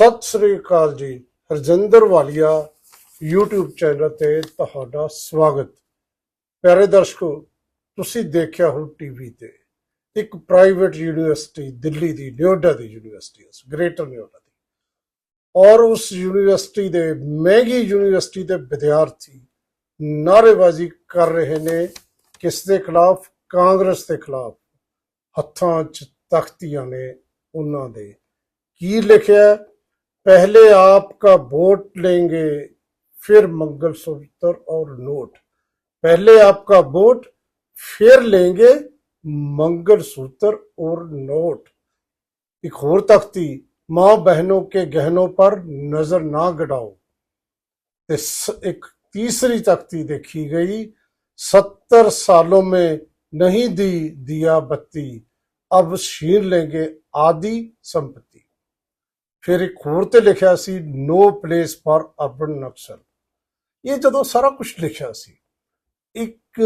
ਸਤਿ ਸ੍ਰੀ ਅਕਾਲ ਜੀ, ਹਰਜਿੰਦਰ ਵਾਲੀਆ, YouTube channel ਤੇ ਤੁਹਾਡਾ ਸਵਾਗਤ। ਪਿਆਰੇ ਦਰਸ਼ਕੋ, ਤੁਸੀਂ ਦੇਖਿਆ ਹੋ ਟੀਵੀ ਤੇ ਇੱਕ ਪ੍ਰਾਈਵੇਟ ਯੂਨੀਵਰਸਿਟੀ ਦਿੱਲੀ ਦੀ ਨੋਇਡਾ ਦੀ ਯੂਨੀਵਰਸਿਟੀ ਹੈ ਗ੍ਰੇਟਰ ਨੋਇਡਾ ਦੀ। ਔਰ ਉਸ ਯੂਨੀਵਰਸਿਟੀ ਦੇ ਮਹਿੰਗੀ ਯੂਨੀਵਰਸਿਟੀ ਦੇ ਵਿਦਿਆਰਥੀ ਨਾਅਰੇਬਾਜ਼ੀ ਕਰ ਰਹੇ ਨੇ, ਕਿਸ ਦੇ ਖਿਲਾਫ? ਕਾਂਗਰਸ ਦੇ ਖਿਲਾਫ। ਹੱਥਾਂ 'ਚ ਤਖਤੀਆਂ ਨੇ ਉਹਨਾਂ ਦੇ। ਕੀ ਲਿਖਿਆ पहले आपका वोट लेंगे, फिर मंगलसूत्र और नोट। पहले आपका वोट, फिर लेंगे मंगलसूत्र और नोट। एक और तख्ती, माँ बहनों के गहनों पर नज़र ना गड़ाओ। एक तीसरी तख्ती देखी गई, सत्तर सालों में नहीं दी दिया बत्ती अब छीन लेंगे आदि संपत्ति। ਫਿਰ ਇੱਕ ਹੋਰ ਤੇ ਲਿਖਿਆ ਸੀ no place for urban naxal ਇਹ ਜਦੋਂ ਸਾਰਾ ਕੁਝ ਲਿਖਿਆ ਸੀ, ਇੱਕ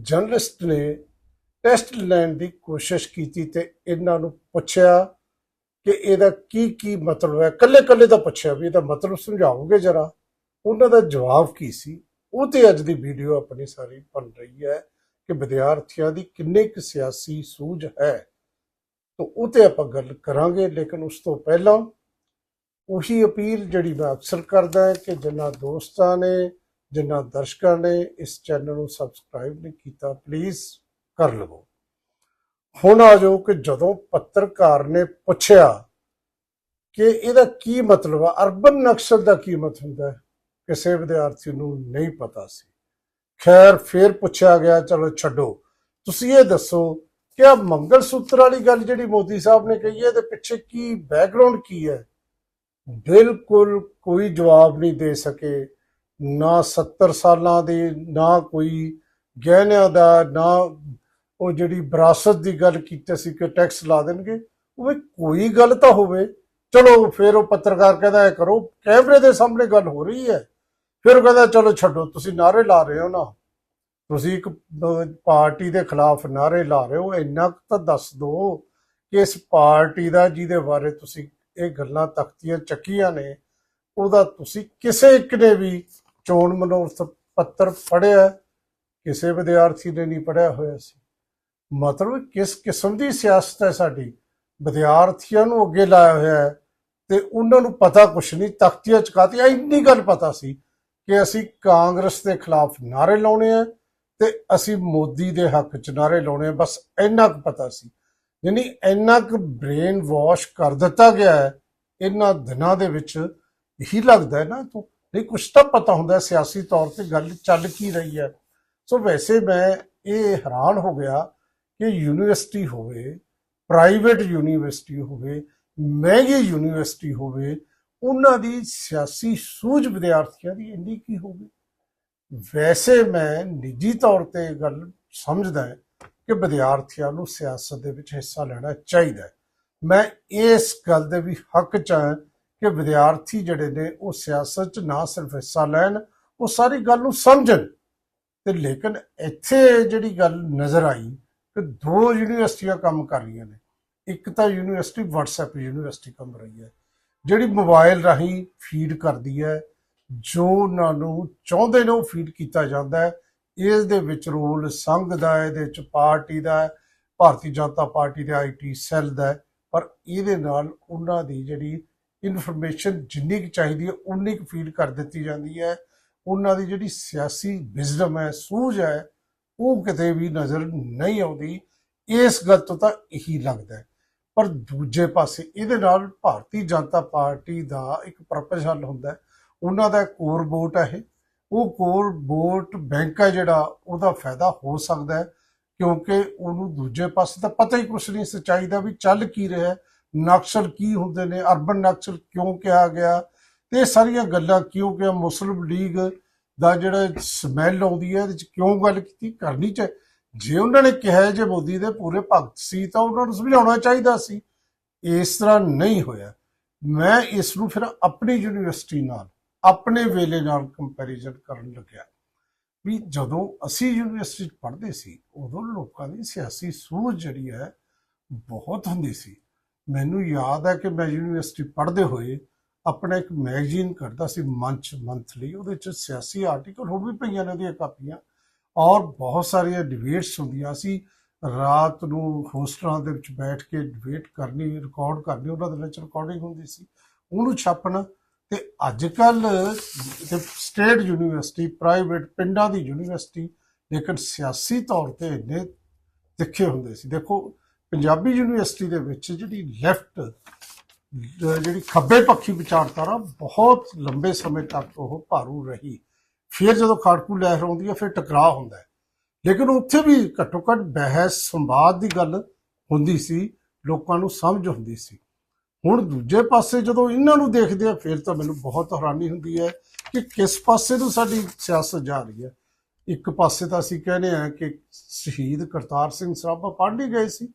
ਜਰਨਲਿਸਟ ਨੇ ਟੈਸਟ ਲੈਣ ਦੀ ਕੋਸ਼ਿਸ਼ ਕੀਤੀ ਤੇ ਇਹਨਾਂ ਨੂੰ ਪੁੱਛਿਆ ਕਿ ਇਹਦਾ ਕੀ ਕੀ ਮਤਲਬ ਹੈ। ਕੱਲੇ ਕੱਲੇ ਦਾ ਪੁੱਛਿਆ ਵੀ ਇਹਦਾ ਮਤਲਬ ਸਮਝਾਓਗੇ ਜਰਾ? ਉਹਨਾਂ ਦਾ ਜਵਾਬ ਕੀ ਸੀ? ਉਹ ਤੇ ਅੱਜ ਦੀ ਵੀਡੀਓ ਆਪਣੀ ਸਾਰੀ ਬਣ ਰਹੀ ਹੈ ਕਿ ਵਿਦਿਆਰਥੀਆਂ ਦੀ ਕਿੰਨੇ ਕੁ ਸਿਆਸੀ ਸੂਝ ਹੈ। ਤੋ ਉਹ ਤੇ ਆਪਾਂ ਗੱਲ ਕਰਾਂਗੇ, ਲੇਕਿਨ ਉਸ ਤੋਂ ਪਹਿਲਾਂ ਉਹੀ ਅਪੀਲ ਜਿਹੜੀ ਮੈਂ ਅਕਸਰ ਕਰਦਾ ਹਾਂ ਕਿ ਜਿਨ੍ਹਾਂ ਦੋਸਤਾਂ ਨੇ ਜਿਨ੍ਹਾਂ ਦਰਸ਼ਕਾਂ ਨੇ ਇਸ ਚੈਨਲ ਨੂੰ ਸਬਸਕ੍ਰਾਈਬ ਨਹੀਂ ਕੀਤਾ ਪਲੀਜ਼ ਕਰ ਲਵੋ। ਹੁਣ ਆ ਜਾਓ ਕਿ ਜਦੋਂ ਪੱਤਰਕਾਰ ਨੇ ਪੁੱਛਿਆ ਕਿ ਇਹਦਾ ਕੀ ਮਤਲਬ ਆ, ਅਰਬਨ ਨਕਸਲ ਦਾ ਕੀ ਮਤਲਬ ਹੁੰਦਾ ਹੈ, ਕਿਸੇ ਵਿਦਿਆਰਥੀ ਨੂੰ ਨਹੀਂ ਪਤਾ ਸੀ। ਖੈਰ, ਫੇਰ ਪੁੱਛਿਆ ਗਿਆ, ਚਲੋ ਛੱਡੋ। ਤੁਸੀਂ ਇਹ ਦੱਸੋ ਕਿ ਆ ਮੰਗਲ ਸੂਤਰ ਵਾਲੀ ਗੱਲ ਜਿਹੜੀ ਮੋਦੀ ਸਾਹਿਬ ਨੇ ਕਹੀ ਹੈ ਇਹਦੇ ਪਿੱਛੇ ਕੀ ਬੈਕਗ੍ਰਾਉਂਡ ਕੀ ਹੈ? ਬਿਲਕੁਲ ਕੋਈ ਜਵਾਬ ਨਹੀਂ ਦੇ ਸਕੇ। ਨਾ 70 ਸਾਲਾਂ ਦੇ, ਨਾ ਕੋਈ ਗਹਿਣਿਆਂ ਦਾ, ਨਾ ਉਹ ਜਿਹੜੀ ਵਿਰਾਸਤ ਦੀ ਗੱਲ ਕੀਤੀ ਸੀ ਕਿ ਟੈਕਸ ਲਾ ਦੇਣਗੇ ਉਹ ਵੀ ਕੋਈ ਗੱਲ ਤਾਂ ਹੋਵੇ। ਚਲੋ ਫਿਰ ਉਹ ਪੱਤਰਕਾਰ ਕਹਿੰਦਾ ਇਹ ਕਰੋ, ਕੈਮਰੇ ਦੇ ਸਾਹਮਣੇ ਗੱਲ ਹੋ ਰਹੀ ਹੈ। ਫਿਰ ਉਹ ਕਹਿੰਦਾ, ਚਲੋ ਛੱਡੋ, ਤੁਸੀਂ ਨਾਰੇ ਲਾ ਰਹੇ ਹੋ ਨਾ। ਤੁਸੀਂ ਇੱਕ ਪਾਰਟੀ ਦੇ ਖਿਲਾਫ ਨਾਰੇ ਲਾ ਰਹੇ ਹੋ, ਇੰਨਾ ਕੁ ਤਾਂ ਦੱਸ ਦਿਓ ਕਿ ਇਸ ਪਾਰਟੀ ਦਾ ਜਿਹਦੇ ਬਾਰੇ ਤੁਸੀਂ ਇਹ ਗੱਲਾਂ ਤਖਤੀਆਂ ਚੱਕੀਆਂ ਨੇ, ਉਹਦਾ ਤੁਸੀਂ ਕਿਸੇ ਇੱਕ ਨੇ ਵੀ ਚੋਣ ਮਨੋਰਥ ਪੱਤਰ ਪੜ੍ਹਿਆ, ਕਿਸੇ ਵਿਦਿਆਰਥੀ ਨੇ ਨਹੀਂ ਪੜ੍ਹਿਆ ਹੋਇਆ ਸੀ। ਮਤਲਬ ਕਿਸ ਕਿਸਮ ਦੀ ਸਿਆਸਤ ਹੈ ਸਾਡੀ? ਵਿਦਿਆਰਥੀਆਂ ਨੂੰ ਅੱਗੇ ਲਾਇਆ ਹੋਇਆ ਹੈ ਤੇ ਉਹਨਾਂ ਨੂੰ ਪਤਾ ਕੁਛ ਨਹੀਂ, ਤਖਤੀਆਂ ਚਕਾਤੀਆਂ, ਇੰਨੀ ਗੱਲ ਪਤਾ ਸੀ ਕਿ ਅਸੀਂ ਕਾਂਗਰਸ ਦੇ ਖਿਲਾਫ ਨਾਰੇ ਲਾਉਣੇ ਆ ਤੇ ਅਸੀਂ ਮੋਦੀ ਦੇ ਹੱਕ ਚ ਨਾਰੇ ਲਾਉਣੇ ਬਸ ਇੰਨਾ ਕੁ ਪਤਾ ਸੀ। ਯਾਨੀ ਇੰਨਾ ਕੁ ਬ੍ਰੇਨ ਵਾਸ਼ ਕਰ ਦਿੱਤਾ ਗਿਆ ਹੈ, ਇਹਨਾਂ ਦਿਨਾਂ ਦੇ ਵਿੱਚ ਹੀ ਲੱਗਦਾ ਹੈ ਨਾ, ਤੂੰ ਨਹੀਂ, ਕੁਛ ਤਾਂ ਪਤਾ ਹੁੰਦਾ ਸਿਆਸੀ ਤੌਰ ਤੇ ਗੱਲ ਚੱਲ ਕੀ ਰਹੀ ਹੈ। ਸੋ ਵੈਸੇ ਮੈਂ ਇਹ ਹੈਰਾਨ ਹੋ ਗਿਆ ਕਿ ਯੂਨੀਵਰਸਿਟੀ ਹੋਵੇ ਪ੍ਰਾਈਵੇਟ ਯੂਨੀਵਰਸਿਟੀ ਹੋਵੇ, ਮਹਿੰਗੀ ਯੂਨੀਵਰਸਿਟੀ ਹੋਵੇ, ਉਹਨਾਂ ਦੀ ਸਿਆਸੀ ਸੂਝ ਵਿਦਿਆਰਥੀਆਂ ਦੀ ਇੰਨੀ ਕੀ ਹੋਵੇ? ਵੈਸੇ ਮੈਂ ਨਿੱਜੀ ਤੌਰ ਤੇ ਇਹ ਗੱਲ ਸਮਝਦਾ ਕਿ ਵਿਦਿਆਰਥੀਆਂ ਨੂੰ ਸਿਆਸਤ ਦੇ ਵਿੱਚ ਹਿੱਸਾ ਲੈਣਾ ਚਾਹੀਦਾ ਹੈ। ਮੈਂ ਇਸ ਗੱਲ ਦੇ ਵੀ ਹੱਕ ਚ ਹਾਂ ਕਿ ਵਿਦਿਆਰਥੀ ਜਿਹੜੇ ਨੇ ਉਹ ਸਿਆਸਤ ਚ ਨਾ ਸਿਰਫ ਹਿੱਸਾ ਲੈਣ, ਉਹ ਸਾਰੀ ਗੱਲ ਨੂੰ ਸਮਝਣ। ਤੇ ਲੇਕਿਨ ਇੱਥੇ ਜਿਹੜੀ ਗੱਲ ਨਜ਼ਰ ਆਈ ਕਿ ਦੋ ਯੂਨੀਵਰਸਿਟੀਆਂ ਕੰਮ ਕਰ ਰਹੀਆਂ ਨੇ। ਇੱਕ ਤਾਂ ਯੂਨੀਵਰਸਿਟੀ WhatsApp ਯੂਨੀਵਰਸਿਟੀ ਕੰਮ ਰਹੀ ਹੈ, ਜਿਹੜੀ ਮੋਬਾਈਲ ਰਾਹੀਂ ਫੀਡ ਕਰਦੀ ਹੈ। ਜੋ ਉਹਨਾਂ ਨੂੰ ਚਾਹੁੰਦੇ ਨੇ ਉਹ ਫੀਡ ਕੀਤਾ ਜਾਂਦਾ ਹੈ। ਇਸ ਦੇ ਵਿੱਚ ਰੋਲ ਸੰਘ ਦਾ ਹੈ, ਇਹਦੇ ਵਿੱਚ ਪਾਰਟੀ ਦਾ ਹੈ, ਭਾਰਤੀ ਜਨਤਾ ਪਾਰਟੀ ਦੇ ਆਈਟੀ ਸੈੱਲ ਦਾ ਪਰ ਇਹਦੇ ਨਾਲ ਉਹਨਾਂ ਦੀ ਜਿਹੜੀ ਇਨਫੋਰਮੇਸ਼ਨ ਜਿੰਨੀ ਕੁ ਚਾਹੀਦੀ ਹੈ, ਉਨੀ ਕੁ ਫੀਡ ਕਰ ਦਿੱਤੀ ਜਾਂਦੀ ਹੈ। ਉਹਨਾਂ ਦੀ ਜਿਹੜੀ ਸਿਆਸੀ ਵਿਜ਼ਡਮ ਹੈ, ਸੂਝ ਹੈ, ਉਹ ਕਿਤੇ ਵੀ ਨਜ਼ਰ ਨਹੀਂ ਆਉਂਦੀ। ਇਸ ਗੱਲ ਤੋਂ ਤਾਂ ਇਹੀ ਲੱਗਦਾ ਹੈ। ਪਰ ਦੂਜੇ ਪਾਸੇ ਇਹਦੇ ਨਾਲ ਭਾਰਤੀ ਜਨਤਾ ਪਾਰਟੀ ਦਾ ਇੱਕ ਪਰਪਸ ਹੱਲ ਹੁੰਦਾ ਹੈ। ਉਹਨਾਂ ਦਾ ਕੋਰ ਬੋਟ ਹੈ ਇਹ। ਉਹ ਕੋਰ ਬੋਟ ਬੈਂਕ ਹੈ ਜਿਹੜਾ, ਉਹਦਾ ਫਾਇਦਾ ਹੋ ਸਕਦਾ ਹੈ, ਕਿਉਂਕਿ ਉਹਨੂੰ ਦੂਜੇ ਪਾਸੇ ਤਾਂ ਪਤਾ ਹੀ ਕੁਛ ਨਹੀਂ, ਸੱਚਾਈ ਦਾ ਵੀ ਚੱਲ ਕੀ ਰਿਹਾ ਨਕਸਲ ਕੀ ਹੁੰਦੇ ਨੇ, ਅਰਬਨ ਨਕਸਲ ਕਿਉਂ ਕਿਹਾ ਗਿਆ, ਤੇ ਇਹ ਸਾਰੀਆਂ ਗੱਲਾਂ ਕਿਉਂ ਕਿ ਮੁਸਲਿਮ ਲੀਗ ਦਾ ਜਿਹੜਾ ਸਮੈਲ ਆਉਂਦੀ ਹੈ, ਇਹਦੇ ਚ ਕਿਉਂ ਗੱਲ ਕੀਤੀ, ਕਰਨੀ ਚਾਹੀ ਜੇ ਉਹਨਾਂ ਨੇ ਕਿਹਾ ਜੇ ਮੋਦੀ ਦੇ ਪੂਰੇ ਭਗਤ ਸੀ, ਤਾਂ ਉਹਨਾਂ ਨੂੰ ਸਮਝਾਉਣਾ ਚਾਹੀਦਾ ਸੀ। ਇਸ ਤਰ੍ਹਾਂ ਨਹੀਂ ਹੋਇਆ। ਮੈਂ ਇਸ ਨੂੰ ਫਿਰ ਆਪਣੀ ਯੂਨੀਵਰਸਿਟੀ ਨਾਲ ਆਪਣੇ ਵੇਲੇ ਨਾਲ ਕੰਪੈਰੀਜ਼ਨ ਕਰਨ ਲੱਗਿਆ। ਵੀ ਜਦੋਂ ਅਸੀਂ ਯੂਨੀਵਰਸਿਟੀ 'ਚ ਪੜ੍ਹਦੇ ਸੀ, ਉਦੋਂ ਲੋਕਾਂ ਦੀ ਸਿਆਸੀ ਸੂਝ ਜਿਹੜੀ ਹੈ, ਬਹੁਤ ਹੁੰਦੀ ਸੀ। ਮੈਨੂੰ ਯਾਦ ਹੈ ਕਿ ਮੈਂ ਯੂਨੀਵਰਸਿਟੀ ਪੜ੍ਹਦੇ ਹੋਏ ਆਪਣਾ ਇੱਕ ਮੈਗਜ਼ੀਨ ਕੱਢਦਾ ਸੀ ਮੰਚ ਮੰਥਲੀ ਉਹਦੇ ਚ ਸਿਆਸੀ ਆਰਟੀਕਲ ਹੁਣ ਵੀ ਪਈਆਂ ਨੇ ਉਹਦੀਆਂ ਕਾਪੀਆਂ, ਔਰ ਬਹੁਤ ਸਾਰੀਆਂ ਡਿਬੇਟਸ ਹੁੰਦੀਆਂ ਸੀ। ਰਾਤ ਨੂੰ ਹੋਸਟਲਾਂ ਦੇ ਵਿੱਚ ਬੈਠ ਕੇ ਡਿਬੇਟ ਕਰਨੀ ਰਿਕਾਰਡ ਕਰਨੀ, ਉਹਨਾਂ ਦੇ ਵਿੱਚ ਰਿਕਾਰਡਿੰਗ ਹੁੰਦੀ ਸੀ। ਉਹਨੂੰ ਛਾਪਣਾ ਤੇ ਅੱਜ ਕੱਲ ਸਟੇਟ ਯੂਨੀਵਰਸਿਟੀ ਪ੍ਰਾਈਵੇਟ ਪਿੰਡਾਂ ਦੀ ਯੂਨੀਵਰਸਿਟੀ ਲੇਕਿਨ ਸਿਆਸੀ ਤੌਰ ਤੇ ਇੰਨੇ ਤਿੱਖੇ ਹੁੰਦੇ ਸੀ। ਦੇਖੋ, ਪੰਜਾਬੀ ਯੂਨੀਵਰਸਿਟੀ ਦੇ ਵਿੱਚ ਜਿਹੜੀ ਲੈਫਟ ਜਿਹੜੀ ਖੱਬੇ ਪੱਖੀ ਵਿਚਾਰਧਾਰਾ ਬਹੁਤ ਲੰਬੇ ਸਮੇਂ ਤੱਕ ਉਹ ਭਾਰੂ ਰਹੀ। ਫਿਰ ਜਦੋਂ ਖਾੜਕੂ ਲਹਿਰ ਆਉਂਦੀ ਹੈ, ਫਿਰ ਟਕਰਾਅ ਹੁੰਦਾ ਹੈ। ਲੇਕਿਨ ਉੱਥੇ ਵੀ ਘੱਟੋ ਘੱਟ ਬਹਿਸ ਸੰਵਾਦ ਦੀ ਗੱਲ ਹੁੰਦੀ ਸੀ, ਲੋਕਾਂ ਨੂੰ ਸਮਝ ਹੁੰਦੀ ਸੀ। ਹੁਣ ਦੂਜੇ ਪਾਸੇ ਜਦੋਂ ਇਹਨਾਂ ਨੂੰ ਦੇਖਦੇ ਆ, ਫਿਰ ਤਾਂ ਮੈਨੂੰ ਬਹੁਤ ਹੈਰਾਨੀ ਹੁੰਦੀ ਹੈ ਕਿ ਕਿਸ ਪਾਸੇ ਨੂੰ ਸਾਡੀ ਸਿਆਸਤ ਜਾ ਰਹੀ ਹੈ। ਇੱਕ ਪਾਸੇ ਤਾਂ ਅਸੀਂ ਕਹਿੰਦੇ ਆ ਕਿ ਸ਼ਹੀਦ ਕਰਤਾਰ ਸਿੰਘ ਸਰਾਭਾ ਪੜ੍ਹ ਨਹੀਂ ਗਏ ਸੀ,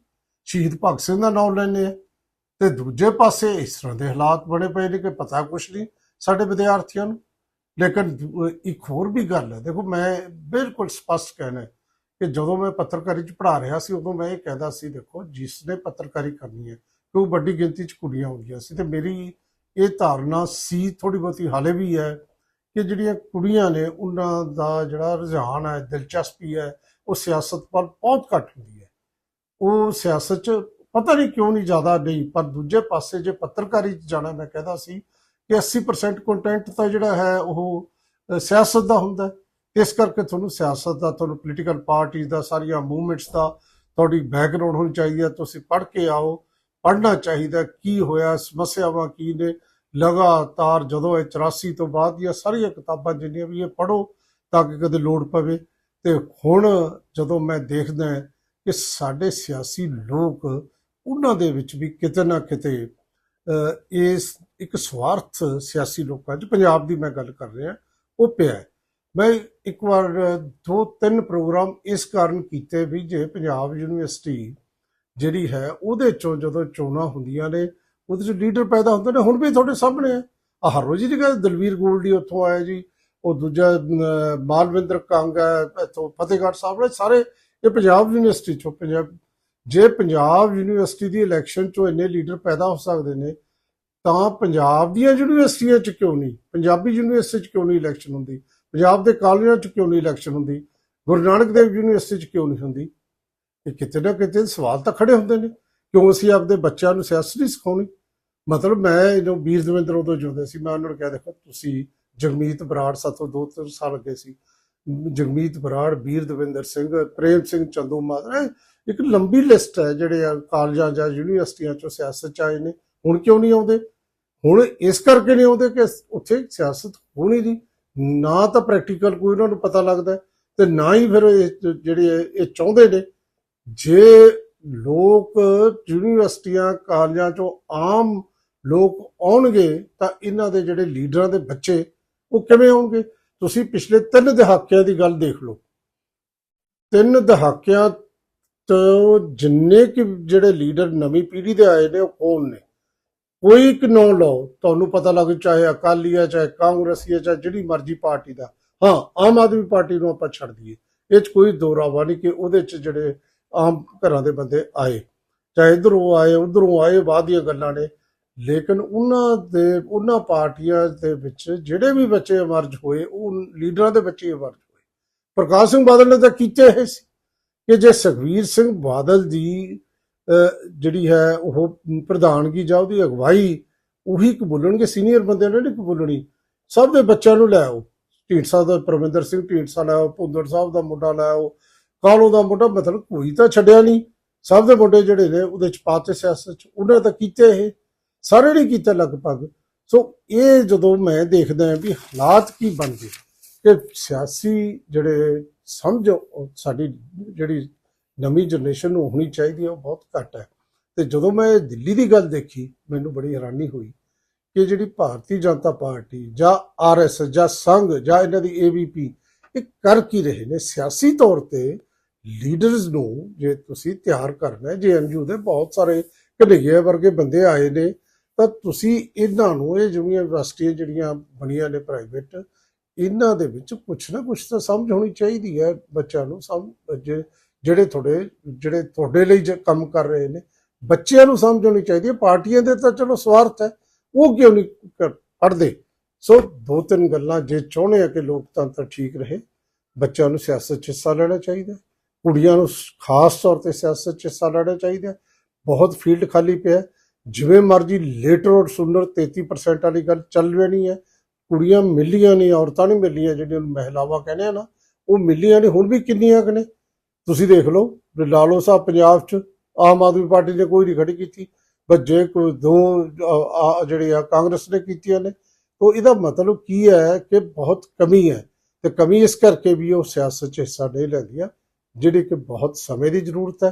ਸ਼ਹੀਦ ਭਗਤ ਸਿੰਘ ਦਾ ਨਾਮ ਲੈਂਦੇ ਆ, ਤੇ ਦੂਜੇ ਪਾਸੇ ਇਸ ਤਰ੍ਹਾਂ ਦੇ ਹਾਲਾਤ ਬਣੇ ਪਏ ਨੇ ਕਿ ਪਤਾ ਕੁਛ ਨਹੀਂ ਸਾਡੇ ਵਿਦਿਆਰਥੀਆਂ ਨੂੰ। ਲੇਕਿਨ ਇੱਕ ਹੋਰ ਵੀ ਗੱਲ ਹੈ, ਦੇਖੋ ਮੈਂ ਬਿਲਕੁਲ ਸਪਸ਼ਟ ਕਹਿਣਾ ਕਿ ਜਦੋਂ ਮੈਂ ਪੱਤਰਕਾਰੀ ਚ ਪੜ੍ਹਾ ਰਿਹਾ ਸੀ, ਉਦੋਂ ਮੈਂ ਇਹ ਕਹਿੰਦਾ ਸੀ, ਦੇਖੋ ਜਿਸ ਨੇ ਪੱਤਰਕਾਰੀ ਕਰਨੀ ਹੈ ਕਿ ਉਹ ਵੱਡੀ ਗਿਣਤੀ ਚ ਕੁੜੀਆਂ ਹੁੰਦੀਆਂ ਸੀ। ਤੇ ਮੇਰੀ ਇਹ ਧਾਰਨਾ ਸੀ ਥੋੜੀ ਬਹੁਤੀ ਹਾਲੇ ਵੀ ਹੈ ਕਿ ਜਿਹੜੀਆਂ ਕੁੜੀਆਂ ਨੇ, ਉਹਨਾਂ ਦਾ ਜਿਹੜਾ ਰੁਝਾਨ ਹੈ, ਦਿਲਚਸਪੀ ਹੈ, ਉਹ ਸਿਆਸਤ ਪਰ ਬਹੁਤ ਘੱਟ ਹੁੰਦੀ ਹੈ। ਉਹ ਸਿਆਸਤ 'ਚ ਪਤਾ ਨਹੀਂ ਕਿਉਂ ਨਹੀਂ ਜ਼ਿਆਦਾ ਨਹੀਂ, ਪਰ ਦੂਜੇ ਪਾਸੇ ਜੇ ਪੱਤਰਕਾਰੀ 'ਚ ਜਾਣਾ ਮੈਂ ਕਹਿੰਦਾ ਸੀ ਕਿ 80% ਕੰਟੈਂਟ ਤਾਂ ਜਿਹੜਾ ਹੈ, ਉਹ ਸਿਆਸਤ ਦਾ ਹੁੰਦਾ ਇਸ ਕਰਕੇ ਤੁਹਾਨੂੰ ਸਿਆਸਤ ਦਾ, ਤੁਹਾਨੂੰ ਪੋਲੀਟੀਕਲ ਪਾਰਟੀਆਂ ਦਾ, ਸਾਰੀਆਂ ਮੂਵਮੈਂਟਸ ਦਾ, ਤੁਹਾਡੀ ਬੈਕਗ੍ਰਾਉਂਡ ਹੋਣੀ ਚਾਹੀਦੀ ਹੈ। ਤੁਸੀਂ ਪੜ੍ਹ ਕੇ ਆਓ ਪੜ੍ਹਨਾ ਚਾਹੀਦਾ, ਕੀ ਹੋਇਆ, ਸਮੱਸਿਆਵਾਂ ਕੀ ਨੇ? ਲਗਾਤਾਰ ਜਦੋਂ ਇਹ 84 ਤੋਂ ਬਾਅਦ ਦੀਆਂ ਸਾਰੀਆਂ ਕਿਤਾਬਾਂ ਜਿੰਨੀਆਂ ਵੀ ਇਹ ਪੜ੍ਹੋ ਤਾਂ ਕਿ ਕਦੇ ਲੋੜ ਪਵੇ। ਤੇ ਹੁਣ ਜਦੋਂ ਮੈਂ ਦੇਖਦਾ ਕਿ ਸਾਡੇ ਸਿਆਸੀ ਲੋਕ ਉਹਨਾਂ ਦੇ ਵਿੱਚ ਵੀ ਕਿਤੇ ਨਾ ਕਿਤੇ ਇਸ ਇੱਕ ਸਵਾਰਥ ਸਿਆਸੀ ਲੋਕਾਂ 'ਚ, ਪੰਜਾਬ ਦੀ ਮੈਂ ਗੱਲ ਕਰ ਰਿਹਾ, ਉਹ ਪਿਆ ਮੈਂ ਇੱਕ ਵਾਰ ਦੋ ਤਿੰਨ ਪ੍ਰੋਗਰਾਮ ਇਸ ਕਾਰਨ ਕੀਤੇ ਵੀ ਜੇ ਪੰਜਾਬ ਯੂਨੀਵਰਸਿਟੀ ਜਿਹੜੀ ਹੈ, ਉਹਦੇ ਚੋਂ ਜਦੋਂ ਚੋਣਾਂ ਹੁੰਦੀਆਂ ਨੇ, ਉਹਦੇ ਚ ਲੀਡਰ ਪੈਦਾ ਹੁੰਦੇ ਨੇ, ਹੁਣ ਵੀ ਤੁਹਾਡੇ ਸਾਹਮਣੇ ਹੈ ਆਹ ਹਰੋ ਜੀ ਦੀ ਗੱਲ, ਦਲਵੀਰ ਗੋਲਡੀ ਉੱਥੋਂ ਆਇਆ ਜੀ, ਉਹ ਦੂਜਾ ਮਾਲਵਿੰਦਰ ਕੰਗ ਹੈ, ਇੱਥੋਂ ਫਤਿਹਗੜ੍ਹ ਸਾਹਿਬ ਨੇ, ਸਾਰੇ ਇਹ ਪੰਜਾਬ ਯੂਨੀਵਰਸਿਟੀ ਚੋਂ, ਪੰਜਾਬ, ਜੇ ਪੰਜਾਬ ਯੂਨੀਵਰਸਿਟੀ ਦੀ ਇਲੈਕਸ਼ਨ ਚੋਂ ਇੰਨੇ ਲੀਡਰ ਪੈਦਾ ਹੋ ਸਕਦੇ ਨੇ, ਤਾਂ ਪੰਜਾਬ ਦੀਆਂ ਯੂਨੀਵਰਸਿਟੀਆਂ ਚ ਕਿਉਂ ਨਹੀਂ? ਪੰਜਾਬੀ ਯੂਨੀਵਰਸਿਟੀ ਚ ਕਿਉਂ ਨਹੀਂ ਇਲੈਕਸ਼ਨ ਹੁੰਦੀ? ਪੰਜਾਬ ਦੇ ਕਾਲਜਾਂ ਚ ਕਿਉਂ ਨਹੀਂ ਇਲੈਕਸ਼ਨ ਹੁੰਦੀ? ਗੁਰੂ ਨਾਨਕ ਦੇਵ ਯੂਨੀਵਰਸਿਟੀ ਚ ਕਿਉਂ ਨਹੀਂ ਹੁੰਦੀ? ਇਹ ਕਿਤੇ ਨਾ ਕਿਤੇ ਸਵਾਲ ਤਾਂ ਖੜੇ ਹੁੰਦੇ ਨੇ। ਕਿਉਂ ਅਸੀਂ ਆਪਦੇ ਬੱਚਿਆਂ ਨੂੰ ਸਿਆਸਤ ਨਹੀਂ ਸਿਖਾਉਣੀ? ਮਤਲਬ ਮੈਂ ਜਦੋਂ ਵੀਰ ਦਵਿੰਦਰ ਉਦੋਂ ਜੁੜਦੇ ਸੀ, ਮੈਂ ਉਹਨਾਂ ਨੂੰ ਕਿਹਾ, ਦੇਖੋ, ਤੁਸੀਂ ਜਗਮੀਤ ਬਰਾੜ ਸਾਥੋਂ ਦੋ ਤਿੰਨ ਸਾਲ ਅੱਗੇ ਸੀ। ਜਗਮੀਤ ਬਰਾੜ, ਵੀਰ ਦਵਿੰਦਰ ਸਿੰਘ, ਪ੍ਰੇਮ ਸਿੰਘ ਚੰਦੂ ਮਾਤਰਾ ਇੱਕ ਲੰਬੀ ਲਿਸਟ ਹੈ ਜਿਹੜੇ ਆ ਕਾਲਜਾਂ ਜਾਂ ਯੂਨੀਵਰਸਿਟੀਆਂ ਚੋਂ ਸਿਆਸਤ ਚ ਆਏ ਨੇ। ਹੁਣ ਕਿਉਂ ਨਹੀਂ ਆਉਂਦੇ? ਹੁਣ ਇਸ ਕਰਕੇ ਨਹੀਂ ਆਉਂਦੇ ਕਿ ਉੱਥੇ ਸਿਆਸਤ ਹੋਣੀ ਨਹੀਂ। ਨਾ ਤਾਂ ਪ੍ਰੈਕਟੀਕਲ ਕੋਈ ਉਹਨਾਂ ਨੂੰ ਪਤਾ ਲੱਗਦਾ ਤੇ ਨਾ ਹੀ ਫਿਰ ਇਹ ਜਿਹੜੇ ਇਹ ਚਾਹੁੰਦੇ ਨੇ ਜੇ ਲੋਕ ਯੂਨੀਵਰਸਿਟੀਆਂ, ਕਾਲਜਾਂ ਚੋਂ ਆਮ ਲੋਕ ਆਉਣਗੇ, ਤਾਂ ਇਹਨਾਂ ਦੇ ਜਿਹੜੇ ਲੀਡਰਾਂ ਦੇ ਬੱਚੇ, ਉਹ ਕਿਵੇਂ ਆਉਣਗੇ? ਤੁਸੀਂ ਪਿਛਲੇ ਤਿੰਨ ਦਹਾਕਿਆਂ ਦੀ ਗੱਲ ਦੇਖ ਲਓ। ਤਿੰਨ ਦਹਾਕਿਆਂ ਤੋਂ ਜਿੰਨੇ ਕਿ ਜਿਹੜੇ ਲੀਡਰ ਨਵੀਂ ਪੀੜ੍ਹੀ ਦੇ ਆਏ ਨੇ, ਉਹ ਕੌਣ ਨੇ? ਕੋਈ ਇੱਕ ਨਾਂ ਲਓ, ਤੁਹਾਨੂੰ ਪਤਾ ਲੱਗ, ਚਾਹੇ ਅਕਾਲੀ ਹੈ ਚਾਹੇ ਕਾਂਗਰਸੀ ਹੈ ਚਾਹੇ ਜਿਹੜੀ ਮਰਜ਼ੀ ਪਾਰਟੀ ਦਾ। ਹਾਂ, ਆਮ ਆਦਮੀ ਪਾਰਟੀ ਨੂੰ ਆਪਾਂ ਛੱਡ ਦਈਏ। ਇਹ ਚ ਕੋਈ ਦੋਰਾਵਾ ਨਹੀਂ ਕਿ ਉਹਦੇ ਚ ਜਿਹੜੇ ਆਮ ਘਰਾਂ ਦੇ ਬੰਦੇ ਆਏ। ਚਾਹੇ ਇਧਰੋਂ ਆਏ, ਉਧਰੋਂ ਆਏ, ਬਾਅਦ ਦੀਆਂ ਗੱਲਾਂ ਨੇ। ਲੇਕਿਨ ਉਹਨਾਂ ਦੇ, ਉਹਨਾਂ ਪਾਰਟੀਆਂ ਦੇ ਵਿੱਚ ਜਿਹੜੇ ਵੀ ਬੱਚੇ ਇਮਰਜ ਹੋਏ, ਉਹ ਲੀਡਰਾਂ ਦੇ ਬੱਚੇ ਇਮਰਜ ਹੋਏ। ਪ੍ਰਕਾਸ਼ ਸਿੰਘ ਬਾਦਲ ਨੇ ਤਾਂ ਕੀਤੇ ਇਹ ਸੀ ਕਿ ਜੇ ਸੁਖਵੀਰ ਸਿੰਘ ਬਾਦਲ ਦੀ ਜਿਹੜੀ ਹੈ ਉਹ ਪ੍ਰਧਾਨਗੀ ਜਾਂ ਉਹਦੀ ਅਗਵਾਈ, ਉਹੀ ਕਬੂਲਣਗੇ ਸੀਨੀਅਰ ਬੰਦਿਆਂ ਨੇ ਨਹੀਂ ਕਬੂਲਣੀ ਸਭ ਦੇ ਬੱਚਿਆਂ ਨੂੰ ਲੈ ਆਓ। ਢੀਂਡਸਾ ਦਾ ਪ੍ਰਵਿੰਦਰ ਸਿੰਘ ਢੀਂਡਸਾ ਲੈ ਆਓ, ਭੁੰਦੜ ਸਾਹਿਬ ਦਾ ਮੁੰਡਾ ਲੈ ਆਓ। ਕਾਲੋ ਦਾ ਮੁੰਡਾ ਮਤਲਬ ਕੋਈ ਤਾਂ ਛੱਡਿਆ ਨਹੀਂ। ਸਭ ਦੇ ਮੁੰਡੇ ਜਿਹੜੇ ਨੇ ਉਹਦੇ ਚ ਪਾਤੇ ਸਿਆਸਤ ਚ, ਉਹਨਾਂ ਤਾਂ ਕੀਤੇ ਇਹ। ਸਾਰੇ ਨੇ ਕੀਤਾ ਲਗਭਗ। ਸੋ ਇਹ ਜਦੋਂ ਮੈਂ ਦੇਖਦਾ ਵੀ ਹਾਲਾਤ ਕੀ ਬਣ ਗਏ, ਕਿ ਸਿਆਸੀ ਜਿਹੜੇ ਸਮਝ ਸਾਡੀ ਜਿਹੜੀ ਨਵੀਂ ਜਨਰੇਸ਼ਨ ਨੂੰ ਹੋਣੀ ਚਾਹੀਦੀ ਹੈ, ਉਹ ਬਹੁਤ ਘੱਟ ਹੈ। ਤੇ ਜਦੋਂ ਮੈਂ ਦਿੱਲੀ ਦੀ ਗੱਲ ਦੇਖੀ, ਮੈਨੂੰ ਬੜੀ ਹੈਰਾਨੀ ਹੋਈ ਕਿ ਜਿਹੜੀ ਭਾਰਤੀ ਜਨਤਾ ਪਾਰਟੀ ਜਾਂ ਆਰਐਸ ਜਾਂ ਸੰਘ ਜਾਂ ਇਹਨਾਂ ਦੀ ਏਬੀਪੀ ਇਹ ਕਰ ਕੀ ਰਹੇ ਨੇ? ਸਿਆਸੀ ਤੌਰ ਤੇ ਲੀਡਰਸ ਨੂੰ ਜੇ ਤੁਸੀਂ ਤਿਆਰ ਕਰਨਾ ਹੈ ਜੇਐਨਯੂ ਦੇ ਬਹੁਤ ਸਾਰੇ ਕਢਈਏ ਵਰਗੇ ਬੰਦੇ ਆਏ ਨੇ, ਤਾਂ ਤੁਸੀਂ ਇਹਨਾਂ ਨੂੰ, ਇਹ ਜਿਹੜੀਆਂ ਯੂਨੀਵਰਸਿਟੀਆਂ ਜਿਹੜੀਆਂ ਬਣੀਆਂ ਨੇ ਪ੍ਰਾਈਵੇਟ ਇਹਨਾਂ ਦੇ ਵਿੱਚ ਕੁਛ ਨਾ ਕੁਛ ਤਾਂ ਸਮਝ ਹੋਣੀ ਚਾਹੀਦੀ ਹੈ ਬੱਚਿਆਂ ਨੂੰ, ਸਮ ਜਿਹੜੇ ਤੁਹਾਡੇ ਜਿਹੜੇ ਤੁਹਾਡੇ ਲਈ ਜੇ ਕੰਮ ਕਰ ਰਹੇ ਨੇ, ਬੱਚਿਆਂ ਨੂੰ ਸਮਝ ਆਉਣੀ ਚਾਹੀਦੀ ਹੈ, ਪਾਰਟੀਆਂ ਦੇ ਤਾਂ ਚਲੋ ਸਵਾਰਥ ਹੈ, ਉਹ ਕਿਉਂ ਨਹੀਂ ਕਰ- ਪੜ੍ਹਦੇ? ਸੋ ਦੋ ਤਿੰਨ ਗੱਲਾਂ ਜੇ ਚਾਹੁੰਦੇ ਆ ਕਿ ਲੋਕਤੰਤਰ ਠੀਕ ਰਹੇ, ਬੱਚਿਆਂ ਨੂੰ ਸਿਆਸਤ 'ਚ ਹਿੱਸਾ ਲੈਣਾ ਚਾਹੀਦਾ ਕੁੜੀਆਂ ਨੂੰ ਖਾਸ ਤੌਰ ਤੇ ਸਿਆਸਤ 'ਚ ਹਿੱਸਾ ਲੈਣਾ ਚਾਹੀਦਾ। ਬਹੁਤ ਫੀਲਡ ਖਾਲੀ ਪਿਆ ਜਿਵੇਂ ਮਰਜ਼ੀ ਲੇਟਰ ਔਰ ਸੁਨਰ 33% ਵਾਲੀ ਗੱਲ ਚੱਲ ਰਹੀ ਹੈ। ਕੁੜੀਆਂ ਮਿਲੀਆਂ ਨਹੀਂ, ਔਰਤਾਂ ਨਹੀਂ ਮਿਲੀਆਂ ਜਿਹੜੀਆਂ ਨੂੰ ਮਹਿਲਾਵਾਂ ਕਹਿੰਦੇ ਆ ਨਾ, ਉਹ ਮਿਲੀਆਂ ਨਹੀਂ, ਹੁਣ ਵੀ ਕਿੰਨੀਆਂ ਕੁ ਨੇ? ਤੁਸੀਂ ਦੇਖ ਲਓ, ਲਾਲੋ ਸਾਹਿਬ ਪੰਜਾਬ 'ਚ ਆਮ ਆਦਮੀ ਪਾਰਟੀ ਨੇ ਕੋਈ ਨਹੀਂ ਖੜੀ ਕੀਤੀ। ਬਸ ਜੇ ਕੋਈ ਦੋ ਜਿਹੜੇ ਆ ਕਾਂਗਰਸ ਨੇ ਕੀਤੀਆਂ ਨੇ, ਤਾਂ ਇਹਦਾ ਮਤਲਬ ਕੀ ਹੈ ਕਿ ਬਹੁਤ ਕਮੀ ਹੈ। ਤੇ ਕਮੀ ਇਸ ਕਰਕੇ ਵੀ ਉਹ ਸਿਆਸਤ 'ਚ ਹਿੱਸਾ ਨਹੀਂ ਲੈਂਦੀਆਂ। ਜਿਹੜੀ ਕਿ ਬਹੁਤ ਸਮੇਂ ਦੀ ਜ਼ਰੂਰਤ ਹੈ।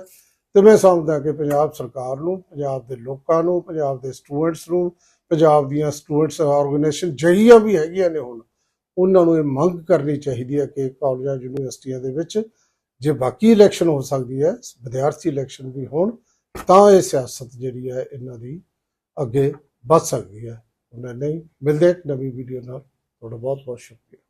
ਤੇ ਮੈਂ ਸਮਝਦਾ ਕਿ ਪੰਜਾਬ ਸਰਕਾਰ ਨੂੰ, ਪੰਜਾਬ ਦੇ ਲੋਕਾਂ ਨੂੰ, ਪੰਜਾਬ ਦੇ ਸਟੂਡੈਂਟਸ ਨੂੰ, ਪੰਜਾਬ ਦੀਆਂ ਸਟੂਡੈਂਟਸ ਆਰਗੇਨਾਈਜੇਸ਼ਨ ਜਿਹੜੀਆਂ ਵੀ ਹੈਗੀਆਂ ਨੇ ਹੁਣ, ਉਹਨਾਂ ਨੂੰ ਇਹ ਮੰਗ ਕਰਨੀ ਚਾਹੀਦੀ ਹੈ ਕਿ ਕਾਲਜਾਂ, ਯੂਨੀਵਰਸਿਟੀਆਂ ਦੇ ਵਿੱਚ ਜੇ ਬਾਕੀ ਇਲੈਕਸ਼ਨ ਹੋ ਸਕਦੀ ਹੈ, ਵਿਦਿਆਰਥੀ ਇਲੈਕਸ਼ਨ ਵੀ ਹੋਣ, ਤਾਂ ਇਹ ਸਿਆਸਤ ਜਿਹੜੀ ਹੈ ਇਹਨਾਂ ਦੀ ਅੱਗੇ ਵੱਧ ਸਕਦੀ ਹੈ। ਉਹਨਾਂ ਨਹੀਂ ਮਿਲਦੇ ਇੱਕ ਨਵੀਂ ਵੀਡੀਓ ਨਾਲ। ਤੁਹਾਡਾ ਬਹੁਤ ਬਹੁਤ ਸ਼ੁਕਰੀਆ।